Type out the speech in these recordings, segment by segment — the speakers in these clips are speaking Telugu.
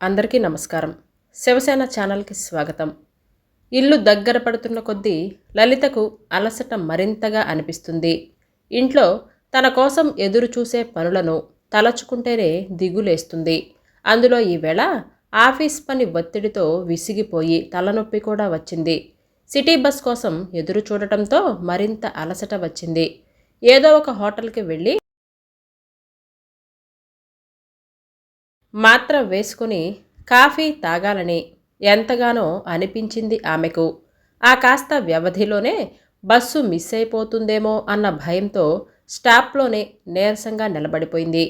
అందరికీ నమస్కారం. శివసేన ఛానల్కి స్వాగతం. ఇల్లు దగ్గర పడుతున్న కొద్దీ లలితకు అలసట మరింతగా అనిపిస్తుంది. ఇంట్లో తన కోసం ఎదురు చూసే పనులను తలచుకుంటేనే దిగులేస్తుంది. అందులో ఈవేళ ఆఫీస్ పని ఒత్తిడితో విసిగిపోయి తలనొప్పి కూడా వచ్చింది. సిటీ బస్ కోసం ఎదురు చూడటంతో మరింత అలసట వచ్చింది. ఏదో ఒక హోటల్కి వెళ్ళి మాత్రం వేసుకుని కాఫీ తాగాలని ఎంతగానో అనిపించింది ఆమెకు. ఆ కాస్త వ్యవధిలోనే బస్సు మిస్ అయిపోతుందేమో అన్న భయంతో స్టాప్లోనే నీరసంగా నిలబడిపోయింది.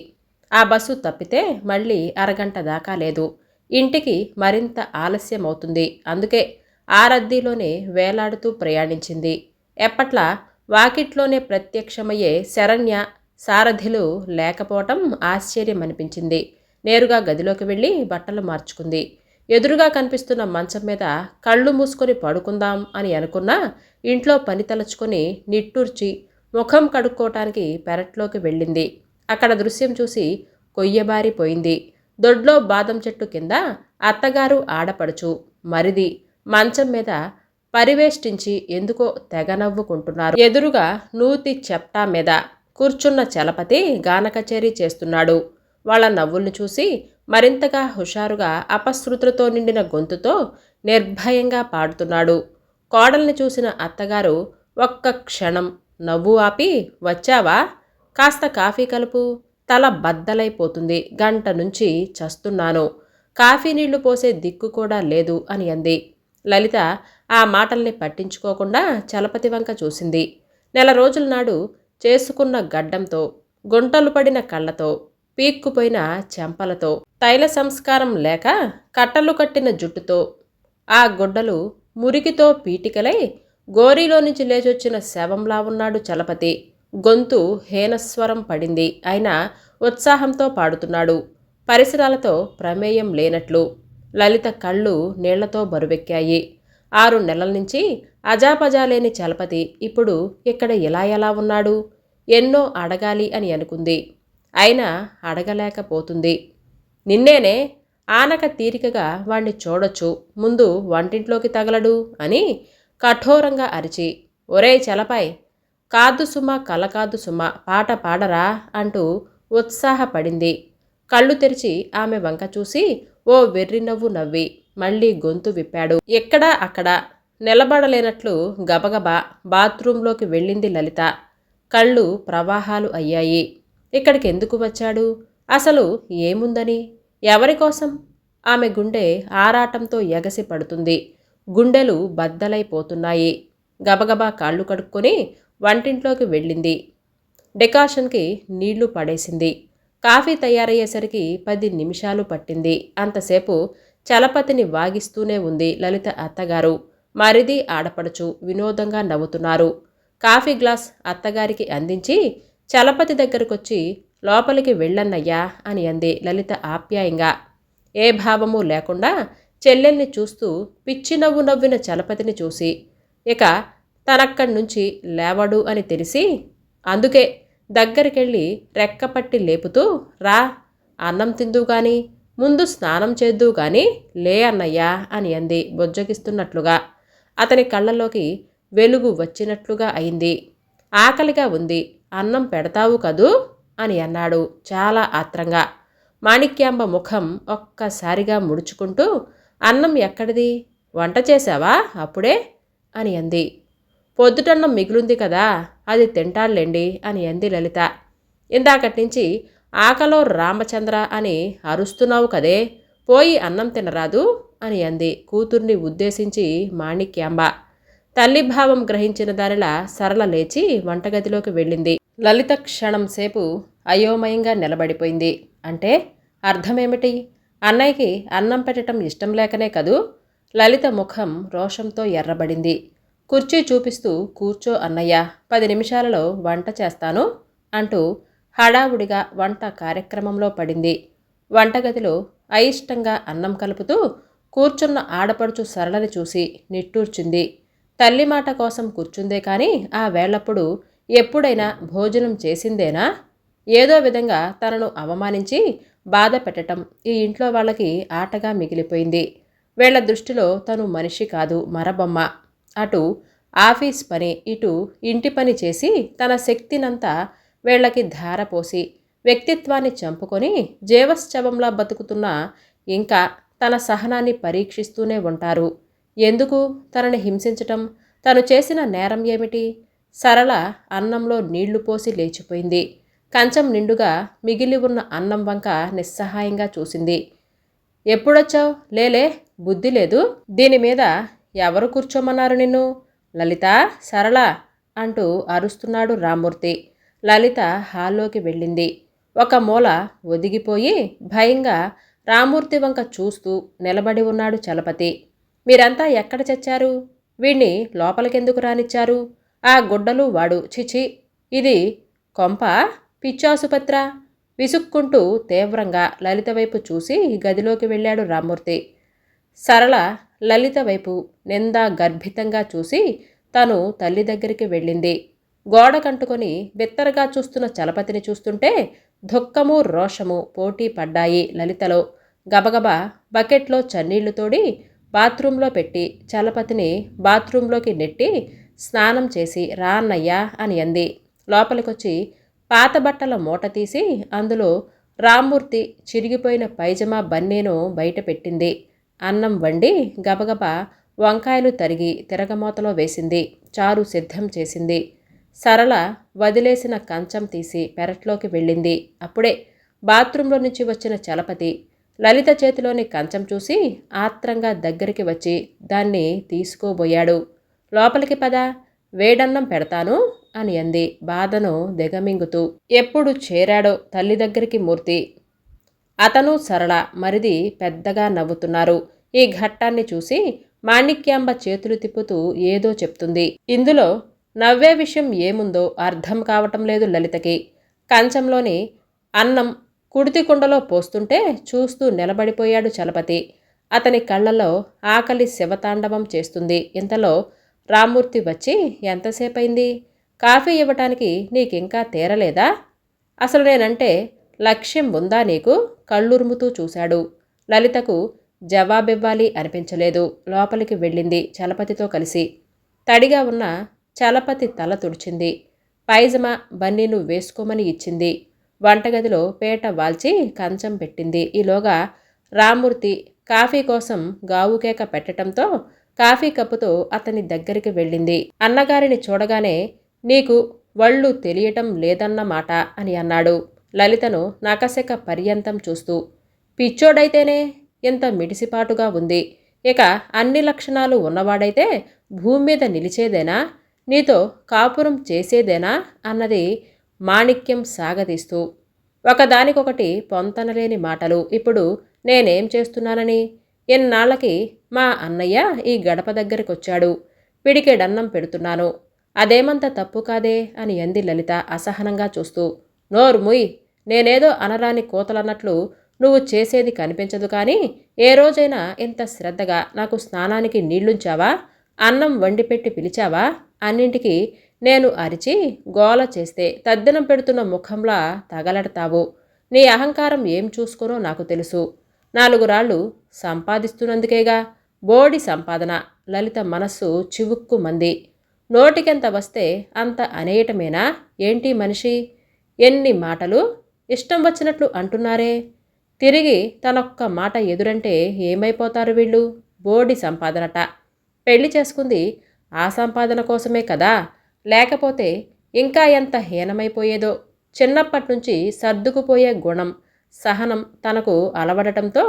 ఆ బస్సు తప్పితే మళ్ళీ అరగంట దాకా లేదు. ఇంటికి మరింత ఆలస్యం అవుతుంది అందుకే ఆ రద్దీలోనే వేలాడుతూ ప్రయాణించింది. ఎప్పట్లా వాకిట్లోనే ప్రత్యక్షమయ్యే శరణ్య సారథిలు లేకపోవటం ఆశ్చర్యం అనిపించింది నేరుగా గదిలోకి వెళ్ళి బట్టలు మార్చుకుంది. ఎదురుగా కనిపిస్తున్న మంచం మీద కళ్ళు మూసుకొని పడుకుందాం అని అనుకున్నా ఇంట్లో పని తలచుకొని నిట్టూర్చి ముఖం కడుక్కోవటానికి పెరట్లోకి వెళ్ళింది. అక్కడ దృశ్యం చూసి కొయ్యబారిపోయింది. దొడ్లో బాదం చెట్టు కింద అత్తగారు ఆడపడుచు మరిది మంచం మీద పరివేష్టించి ఎందుకో తెగ నవ్వుకుంటున్నారు. ఎదురుగా నూతి చెప్టా మీద కూర్చున్న చలపతి గాన కచేరీ చేస్తున్నాడు. వాళ్ళ నవ్వుల్ని చూసి మరింతగా హుషారుగా అపశృతులతో నిండిన గొంతుతో నిర్భయంగా పాడుతున్నాడు. కోడల్ని చూసిన అత్తగారు ఒక్క క్షణం నవ్వు ఆపి వచ్చావా? కాస్త కాఫీ కలుపు. తల బద్దలైపోతుంది. గంట నుంచి చస్తున్నాను. కాఫీ నీళ్ళు పోసే దిక్కు కూడా లేదు అని అంది. లలిత ఆ మాటల్ని పట్టించుకోకుండా చలపతి వంక చూసింది. నెల రోజుల నాడు చేసుకున్న గడ్డంతో గుంటలు పడిన కళ్ళతో పీక్కుపోయిన చెంపలతో తైల సంస్కారం లేక కట్టలు కట్టిన జుట్టుతో ఆ గుడ్డలు మురికితో పీటికలై గోరీలో నుంచి లేచొచ్చిన శవంలా ఉన్నాడు చలపతి. గొంతు హేనస్వరం పడింది. అయినా ఉత్సాహంతో పాడుతున్నాడు. పరిసరాలతో ప్రమేయం లేనట్లు. లలిత కళ్ళు నీళ్ళతో బరువెక్కాయి. ఆరు నెలల నుంచి అజాపజా లేని చలపతి ఇప్పుడు ఇక్కడ ఇలా ఎలా ఉన్నాడు? ఎన్నో అడగాలి అని అనుకుంది. అయినా అడగలేకపోతుంది. నిన్నేనే ఆనక తీరికగా వాణ్ణి చూడొచ్చు. ముందు వంటింట్లోకి తగలడు అని కఠోరంగా అరిచి ఒరే చలపై కాదు సుమ కల కాదు సుమ పాట పాడరా అంటూ ఉత్సాహపడింది. కళ్ళు తెరిచి ఆమె వంక చూసి ఓ వెర్రి నవ్వు నవ్వి మళ్ళీ గొంతు విప్పాడు. ఎక్కడా అక్కడ? నిలబడలేనట్లు గబగబా బాత్రూంలోకి వెళ్ళింది లలిత. కళ్ళు ప్రవాహాలు అయ్యాయి. ఇక్కడికి ఎందుకు వచ్చాడు? అసలు ఏముందని? ఎవరి కోసం? ఆమె గుండె ఆరాటంతో ఎగసి పడుతుంది. గుండెలు బద్దలైపోతున్నాయి. గబగబా కాళ్ళు కడుక్కొని వంటింట్లోకి వెళ్ళింది. డెకాషన్కి నీళ్ళు పడేసింది. కాఫీ తయారయ్యేసరికి పది నిమిషాలు పట్టింది. అంతసేపు చలపతిని వాగిస్తూనే ఉంది లలిత అత్తగారు. మరిది ఆడపడుచు వినోదంగా నవ్వుతున్నారు. కాఫీ గ్లాస్ అత్తగారికి అందించి చలపతి దగ్గరకొచ్చి లోపలికి వెళ్ళన్నయ్యా అని అంది లలిత ఆప్యాయంగా. ఏ భావము లేకుండా చెల్లెల్ని చూస్తూ పిచ్చి నవ్వు నవ్విన చలపతిని చూసి ఇక తనక్కడి నుంచి లేవడు అని తెలిసి అందుకే దగ్గరికెళ్ళి రెక్కపట్టి లేపుతూ రా అన్నం తిందు గాని ముందు స్నానం చేద్దు గాని లే అన్నయ్యా అని అంది బొజ్జగిస్తున్నట్లుగా. అతని కళ్ళలోకి వెలుగు వచ్చినట్లుగా అయింది. ఆకలిగా ఉంది. అన్నం పెడతావు కదూ? అని అన్నాడు చాలా ఆత్రంగా. మాణిక్యాంబ ముఖం ఒక్కసారిగా ముడుచుకుంటూ అన్నం ఎక్కడిది? వంట చేశావా అప్పుడే? అని అంది. పొద్దుటన్నం మిగులుంది కదా అది తింటాళ్ళండి అని అంది లలిత. ఇందాకటి నుంచి ఆకలో రామచంద్ర అని అరుస్తున్నావు కదే పోయి అన్నం తినరాదు అని అంది కూతుర్ని ఉద్దేశించి మాణిక్యాంబ. తల్లి భావం గ్రహించిన దానిలా సరళ లేచి వంటగదిలోకి వెళ్ళింది. లలిత క్షణం సేపు అయోమయంగా నిలబడిపోయింది. అంటే అర్థమేమిటి? అన్నయ్యకి అన్నం పెట్టడం ఇష్టం లేకనే కదూ? లలిత ముఖం రోషంతో ఎర్రబడింది. కుర్చీ చూపిస్తూ కూర్చో అన్నయ్య పది నిమిషాలలో వంట చేస్తాను అంటూ హడావుడిగా వంట కార్యక్రమంలో పడింది. వంటగదిలో అయిష్టంగా అన్నం కలుపుతూ కూర్చున్న ఆడపడుచు సరళని చూసి నిట్టూర్చింది. తల్లి మాట కోసం కూర్చుందే కానీ ఆ వేళప్పుడు ఎప్పుడైనా భోజనం చేసిందేనా? ఏదో విధంగా తనను అవమానించి బాధ పెట్టడం ఈ ఇంట్లో వాళ్ళకి ఆటగా మిగిలిపోయింది. వీళ్ళ దృష్టిలో తను మనిషి కాదు మరబొమ్మ. అటు ఆఫీస్ పని ఇటు ఇంటి పని చేసి తన శక్తినంతా వీళ్ళకి ధారపోసి వ్యక్తిత్వాన్ని చంపుకొని జీవశ్చవంలా బతుకుతున్న ఇంకా తన సహనాన్ని పరీక్షిస్తూనే ఉంటారు. ఎందుకు తనని హింసించటం? తను చేసిన నేరం ఏమిటి? సరళ అన్నంలో నీళ్ళు పోసి లేచిపోయింది. కంచం నిండుగా మిగిలి ఉన్న అన్నం వంక నిస్సహాయంగా చూసింది. ఎప్పుడొచ్చావు? లేలే బుద్ధి లేదు. దీని మీద ఎవరు కూర్చోమన్నారు నిన్ను? లలిత సరళ అంటూ అరుస్తున్నాడు రామ్మూర్తి లలిత హాల్లోకి వెళ్ళింది. ఒక మూల ఒదిగిపోయి భయంగా రామూర్తి వంక చూస్తూ నిలబడి ఉన్నాడు చలపతి. మీరంతా ఎక్కడ చచ్చారు? వీణ్ణి లోపలికెందుకు రానిచ్చారు? ఆ గుడ్డలు వాడు. చిచి ఇది కొంప? పిచ్చాసుపత్ర విసుక్కుంటూ తీవ్రంగా లలిత వైపు చూసి గదిలోకి వెళ్ళాడు రామ్మూర్తి. సరళ లలిత వైపు నిందా గర్భితంగా చూసి తను తల్లి దగ్గరికి వెళ్ళింది. గోడ కంటుకొని బిత్తరగా చూస్తున్న చలపతిని చూస్తుంటే దుఃఖము రోషము పోటీ పడ్డాయి లలితలో. గబగబా బకెట్లో చన్నీళ్ళు తోడి బాత్రూంలో పెట్టి చలపతిని బాత్రూంలోకి నెట్టి స్నానం చేసి రా అన్నయ్యా అని అంది. లోపలికొచ్చి పాత బట్టల మూట తీసి అందులో రామ్మూర్తి చిరిగిపోయిన పైజమా బన్నీను బయట పెట్టింది. అన్నం వండి గబగబా వంకాయలు తరిగి తిరగమూతలో వేసింది. చారు సిద్ధం చేసింది. సరళ వదిలేసిన కంచం తీసి పెరట్లోకి వెళ్ళింది. అప్పుడే బాత్రూంలో నుంచి వచ్చిన చలపతి లలిత చేతిలోని కంచం చూసి ఆత్రంగా దగ్గరికి వచ్చి దాన్ని తీసుకోబోయాడు. లోపలికి పద వేడన్నం పెడతాను అని అంది. బాధను దిగమింగుతూ ఎప్పుడు చేరాడో తల్లి దగ్గరికి మూర్తి. అతను సరళ మరిది పెద్దగా నవ్వుతున్నారు. ఈ ఘట్టాన్ని చూసి మాణిక్యాంబ చేతులు తిప్పుతూ ఏదో చెప్తుంది. ఇందులో నవ్వే విషయం ఏముందో అర్థం కావటం లేదు లలితకి. కంచంలోని అన్నం కుడితి కుండలో పోస్తుంటే చూస్తూ నిలబడిపోయాడు చలపతి. అతని కళ్ళలో ఆకలి శివతాండవం చేస్తుంది. ఇంతలో రామ్మూర్తి వచ్చి ఎంతసేపయింది కాఫీ ఇవ్వటానికి నీకింకా తీరలేదా? అసలు నేనంటే లక్ష్యం ఉందా నీకు? కళ్ళురుముతూ చూశాడు. లలితకు జవాబివ్వాలి అనిపించలేదు. లోపలికి వెళ్ళింది చలపతితో కలిసి. తడిగా ఉన్న చలపతి తల తుడిచింది. పైజమా బన్నీను వేసుకోమని ఇచ్చింది. వంటగదిలో పేట వాల్చి కంచం పెట్టింది. ఈలోగా రామ్మూర్తి కాఫీ కోసం గావుకేక పెట్టడంతో కాఫీ కప్పుతో అతని దగ్గరికి వెళ్ళింది. అన్నగారిని చూడగానే నీకు వళ్ళు తెలియటం లేదన్నమాట అని అన్నాడు. లలితను నకశక పర్యంతం చూస్తూ పిచ్చోడైతేనే ఎంత మిడిసిపాటుగా ఉంది. ఇక అన్ని లక్షణాలు ఉన్నవాడైతే భూమి మీద నిలిచేదేనా? నీతో కాపురం చేసేదేనా? అన్నది మాణిక్యం సాగదీస్తూ ఒకదానికొకటి పొంతనలేని మాటలు. ఇప్పుడు నేనేం చేస్తున్నానని? ఎన్నాళ్ళకి మా అన్నయ్య ఈ గడప దగ్గరికి వచ్చాడు పిడికేడన్నం పెడుతున్నాను. అదేమంత తప్పు కాదే అని అంది లలిత అసహనంగా చూస్తూ. నోర్ముయ్ నేనేదో అనరాని కోతలన్నట్లు నువ్వు చేసేది కనిపించదు కానీ ఏ రోజైనా ఇంత శ్రద్ధగా నాకు స్నానానికి నీళ్ళుంచావా అన్నం వండిపెట్టి పిలిచావా? అన్నింటికి నేను అరిచి గోల చేస్తే తద్దినం పెడుతున్న ముఖంలా తగలడతావు. నీ అహంకారం ఏం చూసుకోనో నాకు తెలుసు. నాలుగు రాళ్ళు సంపాదిస్తున్నందుకేగా. బోడి సంపాదన లలిత మనస్సు చివుక్కు మంది. నోటికెంత వస్తే అంత అనేయటమేనా? ఏంటి మనిషి? ఎన్ని మాటలు? ఇష్టం వచ్చినట్లు అంటున్నారే. తిరిగి తనొక్క మాట ఎదురంటే ఏమైపోతారు వీళ్ళు? బోడి సంపాదనట. పెళ్ళి చేసుకుంది ఆ సంపాదన కోసమే కదా. లేకపోతే ఇంకా ఎంత హీనమైపోయేదో. చిన్నప్పటి నుంచి సర్దుకుపోయే గుణం. సహనం తనకు అలవడటంతో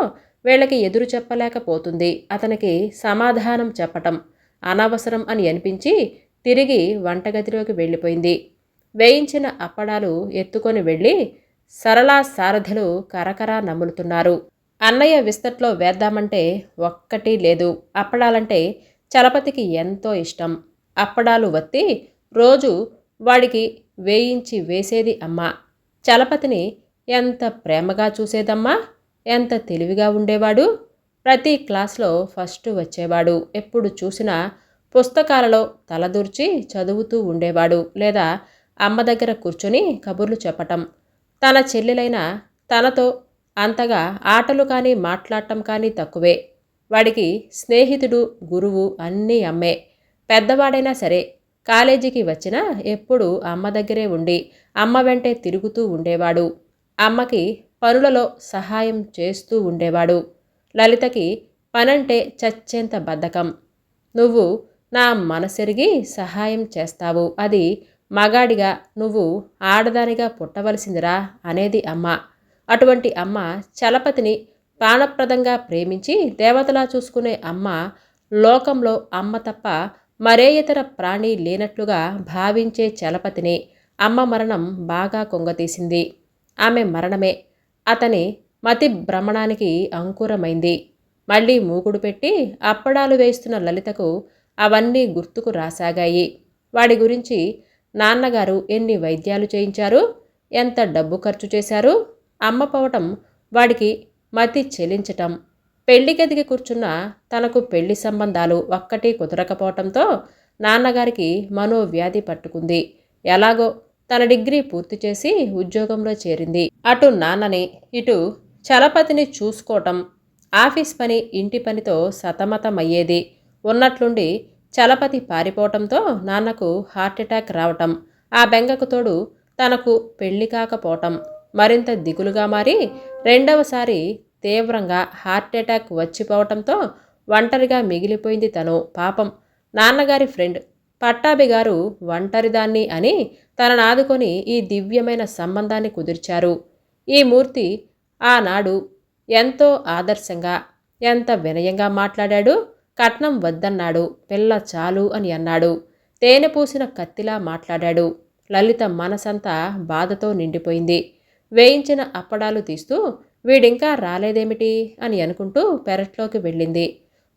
వీళ్ళకి ఎదురు చెప్పలేకపోతుంది. అతనికి సమాధానం చెప్పటం అనవసరం అని అనిపించి తిరిగి వంటగదిలోకి వెళ్ళిపోయింది. వేయించిన అప్పడాలు ఎత్తుకొని వెళ్ళి సరళా సారథులు కరకరా నములుతున్నారు. అన్నయ్య విస్తట్లో వేద్దామంటే ఒక్కటి లేదు. అప్పడాలంటే చలపతికి ఎంతో ఇష్టం. అప్పడాలు వత్తి రోజు వాడికి వేయించి వేసేది అమ్మ. చలపతిని ఎంత ప్రేమగా చూసేదమ్మా? ఎంత తెలివిగా ఉండేవాడు? ప్రతి క్లాస్లో ఫస్ట్ వచ్చేవాడు. ఎప్పుడు చూసినా పుస్తకాలలో తలదూర్చి చదువుతూ ఉండేవాడు లేదా అమ్మ దగ్గర కూర్చొని కబుర్లు చెప్పటం. తన చెల్లెలైన తనతో అంతగా ఆటలు కానీ మాట్లాడటం కానీ తక్కువే. వాడికి స్నేహితుడు గురువు అన్నీ అమ్మే. పెద్దవాడైనా సరే కాలేజీకి వచ్చినా ఎప్పుడూ అమ్మ దగ్గరే ఉండి అమ్మ వెంటే తిరుగుతూ ఉండేవాడు. అమ్మకి పనులలో సహాయం చేస్తూ ఉండేవాడు. లలితకి పనంటే చచ్చేంత బద్ధకం. నువ్వు నా మనసెరిగి సహాయం చేస్తావు. అది మగాడిగా నువ్వు ఆడదానిగా పుట్టవలసిందిరా అనేది అమ్మ. అటువంటి అమ్మ చలపతిని ప్రాణప్రదంగా ప్రేమించి దేవతలా చూసుకునే అమ్మ లోకంలో అమ్మ తప్ప మరే ఇతర ప్రాణి లేనట్లుగా భావించే చలపతిని అమ్మ మరణం బాగా కొంగతీసింది. ఆమె మరణమే. అతని మతి భ్రమణానికి అంకురమైంది. మళ్ళీ మూగుడు పెట్టి అప్పడాలు వేస్తున్న లలితకు అవన్నీ గుర్తుకు రాసాగాయి. వాడి గురించి నాన్నగారు ఎన్ని వైద్యాలు చేయించారు? ఎంత డబ్బు ఖర్చు చేశారు? అమ్మ పోవటం వాడికి మతి చెలించటం. పెళ్ళికెదిగి కూర్చున్న తనకు పెళ్ళి సంబంధాలు ఒక్కటి కుదరకపోవటంతో నాన్నగారికి మనోవ్యాధి పట్టుకుంది. ఎలాగో తన డిగ్రీ పూర్తి చేసి ఉద్యోగంలో చేరింది. అటు నాన్నని ఇటు చలపతిని చూసుకోవటం ఆఫీస్ పని ఇంటి పనితో సతమతమయ్యేది. ఉన్నట్లుండి చలపతి పారిపోవటంతో నాన్నకు హార్ట్అటాక్ రావటం ఆ బెంగకు తోడు తనకు పెళ్ళి కాకపోవటం మరింత దిగులుగా మారి రెండవసారి తీవ్రంగా హార్ట్అటాక్ వచ్చిపోవటంతో ఒంటరిగా మిగిలిపోయింది తను. పాపం నాన్నగారి ఫ్రెండ్ పట్టాభి గారు ఒంటరిదాన్ని అని తనను ఆదుకొని ఈ దివ్యమైన సంబంధాన్ని కుదిర్చారు. ఈ మూర్తి ఆనాడు ఎంతో ఆదర్శంగా ఎంత వినయంగా మాట్లాడాడు. కట్నం వద్దన్నాడు. పిల్ల చాలు అని అన్నాడు. తేనె పూసిన కత్తిలా మాట్లాడాడు. లలిత మనసంతా బాధతో నిండిపోయింది. వేయించిన అప్పడాలు తీస్తూ వీడింకా రాలేదేమిటి? అని అనుకుంటూ పెరట్లోకి వెళ్ళింది.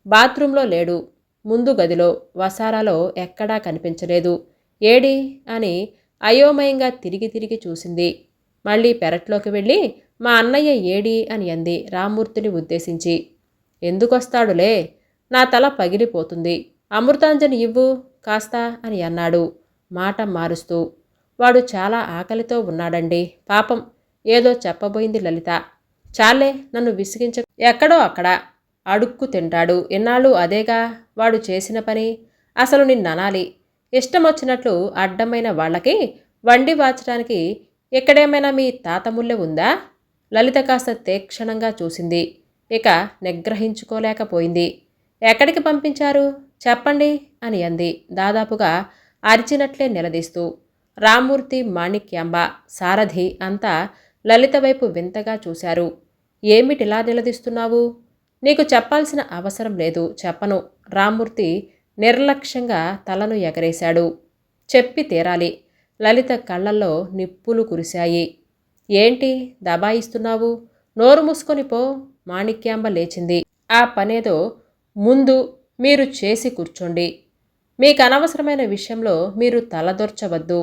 బాత్రూంలో లేడు. ముందు గదిలో వసారాలో ఎక్కడా కనిపించలేదు. ఏడి? అని అయోమయంగా తిరిగి తిరిగి చూసింది. మళ్ళీ పెరట్లోకి వెళ్ళి మా అన్నయ్య ఏడి? అని అంది రామ్మూర్తిని ఉద్దేశించి. ఎందుకొస్తాడులే? నా తల పగిలిపోతుంది. అమృతాంజని ఇవ్వు కాస్త అని అన్నాడు. మాట మారుస్తూ. వాడు చాలా ఆకలితో ఉన్నాడండి. పాపం. ఏదో చెప్పబోయింది లలిత. చాలే నన్ను విసిగించ ఎక్కడో అక్కడ. అడుక్కు తింటాడు. ఎన్నాళ్ళు అదేగా? వాడు చేసిన పని? అసలు నిన్ననాలి. ఇష్టం వచ్చినట్లు అడ్డమైన వాళ్ళకి వండి వాచడానికి ఎక్కడేమైనా మీ తాతముల్లె ఉందా? లలిత కాస్త తీక్షణంగా చూసింది. ఇక నిగ్రహించుకోలేకపోయింది. ఎక్కడికి పంపించారు? చెప్పండి అని అంది. దాదాపుగా అరిచినట్లే నిలదీస్తూ. రామ్మూర్తి మాణిక్యాంబ సారథి అంతా లలిత వైపు వింతగా చూశారు. ఏమిటిలా నిలదీస్తున్నావు? నీకు చెప్పాల్సిన అవసరం లేదు చెప్పను. రామ్మూర్తి నిర్లక్ష్యంగా తలను ఎగరేశాడు. చెప్పి తీరాలి. లలిత కళ్ళల్లో నిప్పులు కురిశాయి. ఏంటి దబాయిస్తున్నావు? నోరు మూసుకొని పో. మాణిక్యాంబ లేచింది. ఆ పనేదో ముందు మీరు చేసి కూర్చోండి. మీకు అనవసరమైన విషయంలో మీరు తలదొర్చవద్దు.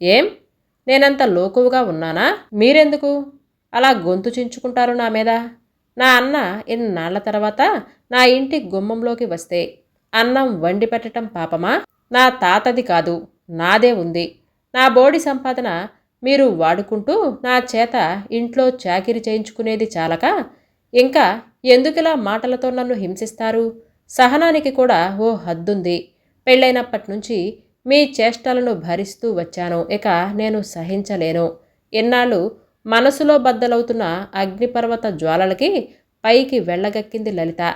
ఏం? నేనంత లోకువుగా ఉన్నానా? మీరెందుకు? అలా గొంతు చించుకుంటారు నా మీద? నా అన్న ఇన్నాళ్ళ తర్వాత నా ఇంటి గుమ్మంలోకి వస్తే అన్నం వండి పెట్టడం పాపమా? నా తాతది కాదు నాదే ఉంది. నా బోడి సంపాదన మీరు వాడుకుంటూ నా చేత ఇంట్లో చాకిరి చేయించుకునేది చాలక? ఇంకా ఎందుకిలా మాటలతో నన్ను హింసిస్తారు? సహనానికి కూడా ఓ హద్దుంది. పెళ్ళైనప్పటి నుంచి మీ చేష్టలను భరిస్తూ వచ్చాను. ఇక నేను సహించలేను. ఎన్నాళ్ళు మనసులో బద్దలవుతున్న అగ్నిపర్వత జ్వాలలకి పైకి వెళ్ళగక్కింది లలిత.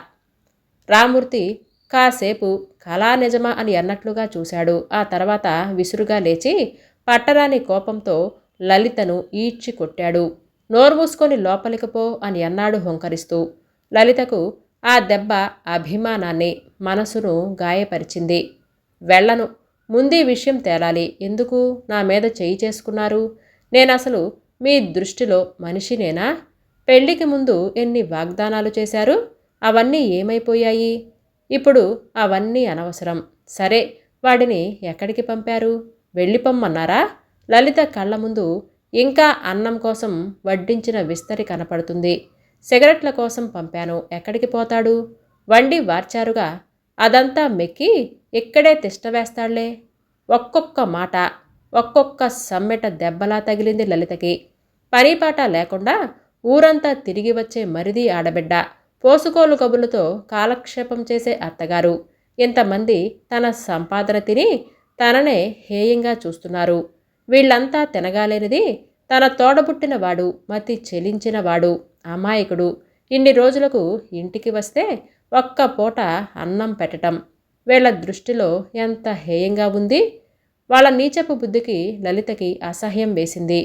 రామూర్తి కాసేపు కళా నిజమా అని అన్నట్లుగా చూశాడు. ఆ తర్వాత విసురుగా లేచి పట్టరాని కోపంతో లలితను ఈడ్చి కొట్టాడు. నోరు మూసుకొని లోపలికి పో అని అన్నాడు హుంకరిస్తూ. లలితకు ఆ దెబ్బ అభిమానాన్ని మనసును గాయపరిచింది. వెళ్ళను ముందీ విషయం తేలాలి. ఎందుకు? నా మీద చేయి చేసుకున్నారు. నేనసలు మీ దృష్టిలో మనిషినేనా? పెళ్ళికి ముందు ఎన్ని వాగ్దానాలు చేశారు? అవన్నీ ఏమైపోయాయి? ఇప్పుడు అవన్నీ అనవసరం. సరే వాడిని ఎక్కడికి పంపారు? వెళ్ళిపమ్మన్నారా లలిత కళ్ళ ముందు ఇంకా అన్నం కోసం వడ్డించిన విస్తరి కనపడుతుంది. సిగరెట్ల కోసం పంపాను. ఎక్కడికి పోతాడు? వండి వార్చారుగా. అదంతా మెక్కి ఇక్కడే తిష్టవేస్తాళ్ళే ఒక్కొక్క మాట ఒక్కొక్క సమ్మెట దెబ్బలా తగిలింది లలితకి. పరీపాట లేకుండా ఊరంతా తిరిగి వచ్చే మరిది ఆడబిడ్డ. పోసుకోలు కబులతో కాలక్షేపం చేసే అత్తగారు. ఇంతమంది తన సంపాదన తిని తననే హేయంగా చూస్తున్నారు. వీళ్ళంతా తినగాలేనిది తన తోడబుట్టినవాడు మతి చెలించినవాడు అమాయకుడు. ఇన్ని రోజులకు ఇంటికి వస్తే ఒక్క పూట అన్నం పెట్టటం. వీళ్ళ దృష్టిలో ఎంత హేయంగా ఉంది? వాళ్ళ నీచపు బుద్ధికి లలితకి అసహ్యం వేసింది.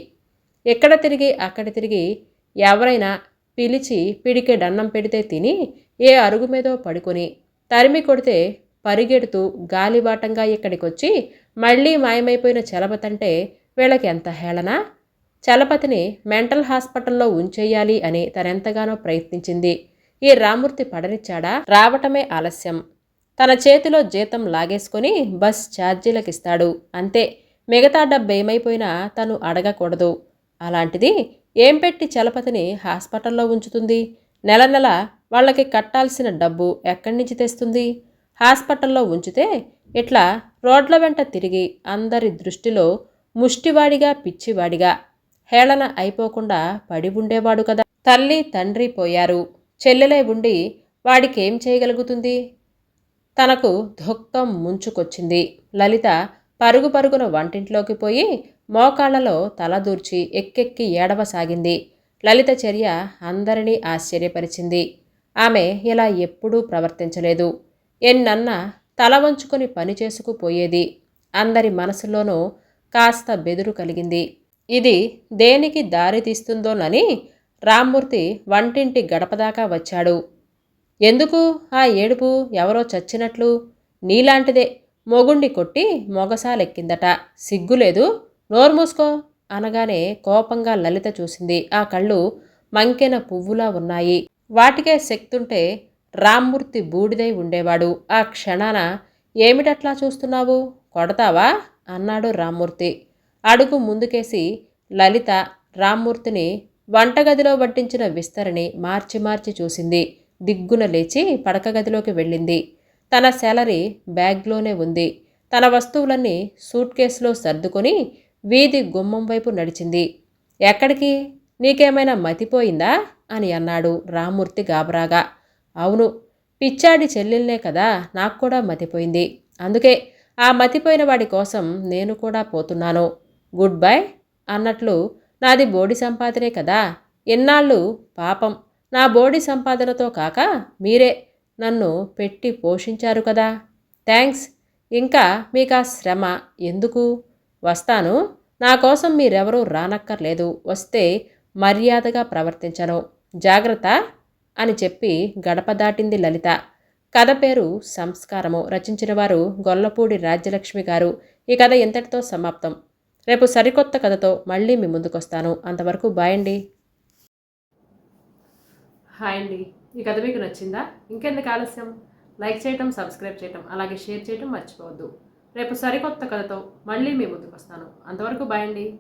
ఎక్కడ తిరిగి అక్కడ తిరిగి ఎవరైనా పిలిచి పిడికెడన్నం పెడితే తిని ఏ అరుగు మీదో పడుకొని తరిమి కొడితే పరిగెడుతూ గాలివాటంగా ఇక్కడికొచ్చి మళ్ళీ మాయమైపోయిన చలపతంటే వీళ్ళకి ఎంత హేళన? చలపతిని మెంటల్ హాస్పిటల్లో ఉంచేయాలి అని తనెంతగానో ప్రయత్నించింది. ఈ రామూర్తి పడనిచ్చాడా రావటమే ఆలస్యం. తన చేతిలో జీతం లాగేసుకొని బస్ ఛార్జీలకిస్తాడు. అంతే. మిగతా డబ్బేమైపోయినా తను అడగకూడదు. అలాంటిది ఏం పెట్టి చలపతిని హాస్పిటల్లో ఉంచుతుంది? నెల నెల వాళ్ళకి కట్టాల్సిన డబ్బు ఎక్కడి నుంచి తెస్తుంది? హాస్పిటల్లో ఉంచితే ఇట్లా రోడ్ల వెంట తిరిగి అందరి దృష్టిలో ముష్టివాడిగా పిచ్చివాడిగా హేళన అయిపోకుండా పడి ఉండేవాడు కదా. తల్లి తండ్రి పోయారు. చెల్లెలే ఉండి వాడికేం చేయగలుగుతుంది? తనకు దుఃఖం ముంచుకొచ్చింది. లలిత పరుగు పరుగున వంటింట్లోకి పోయి మోకాళ్ళలో తలదూర్చి ఎక్కెక్కి ఏడవసాగింది. లలిత చర్య అందరినీ ఆశ్చర్యపరిచింది. ఆమె ఇలా ఎప్పుడూ ప్రవర్తించలేదు. ఎన్నన్నా తల వంచుకొని పని చేసుకుపోయేది అందరి మనసులోనూ కాస్త బెదురు కలిగింది. ఇది దేనికి దారి తీస్తుందోనని రామ్మూర్తి వంటింటి గడపదాకా వచ్చాడు. ఎందుకు ఆ ఏడుపు ఎవరో చచ్చినట్లు? నీలాంటిదే మొగుండి కొట్టి మొగసాలెక్కిందట. సిగ్గులేదు? నోరు మూసుకో అనగానే కోపంగా లలిత చూసింది. ఆ కళ్ళు మంకెన పువ్వులా ఉన్నాయి. వాటికే శక్తుంటే రామ్మూర్తి బూడిదై ఉండేవాడు. ఆ క్షణాన ఏమిటట్లా చూస్తున్నావు? కొడతావా? అన్నాడు రామ్మూర్తి. అడుగు ముందుకేసి లలిత రామ్మూర్తిని వంటగదిలో వడ్డించిన విస్తరిని మార్చి మార్చి చూసింది. దిగ్గున లేచి పడకగదిలోకి వెళ్ళింది. తన శాలరీ బ్యాగ్లోనే ఉంది. తన వస్తువులన్నీ సూట్ కేసులో సర్దుకొని వీధి గుమ్మం వైపు నడిచింది. ఎక్కడికి? నీకేమైనా మతిపోయిందా? అని అన్నాడు రామ్మూర్తి గాబరాగా. అవును పిచ్చాడి చెల్లెల్నే కదా నాకు కూడా మతిపోయింది. అందుకే ఆ మతిపోయిన వాడి కోసం నేను కూడా పోతున్నాను. గుడ్ బై అన్నట్లు నాది బోడి సంపాదనే కదా. ఎన్నాళ్ళు? పాపం. నా బోడి సంపాదనతో కాక మీరే నన్ను పెట్టి పోషించారు కదా. థ్యాంక్స్ ఇంకా మీకు ఆ శ్రమ. ఎందుకు? వస్తాను. నా కోసం మీరెవరూ రానక్కర్లేదు. వస్తే మర్యాదగా ప్రవర్తించను. జాగ్రత్త అని చెప్పి గడప దాటింది లలిత. కథ పేరు సంస్కారము. రచించిన వారు గొల్లపూడి రాజ్యలక్ష్మి గారు. ఈ కథ ఎంతటితో సమాప్తం. రేపు సరికొత్త కథతో మళ్ళీ మీ ముందుకొస్తాను. అంతవరకు బాయ్ అండి. హాయ్ అండి. ఈ కథ మీకు నచ్చిందా? ఇంకెందుకు ఆలస్యం? లైక్ చేయటం సబ్స్క్రైబ్ చేయటం అలాగే షేర్ చేయటం మర్చిపోవద్దు. రేపు సరికొత్త కథతో మళ్ళీ మీ ముందుకు వస్తాను. అంతవరకు బాయండి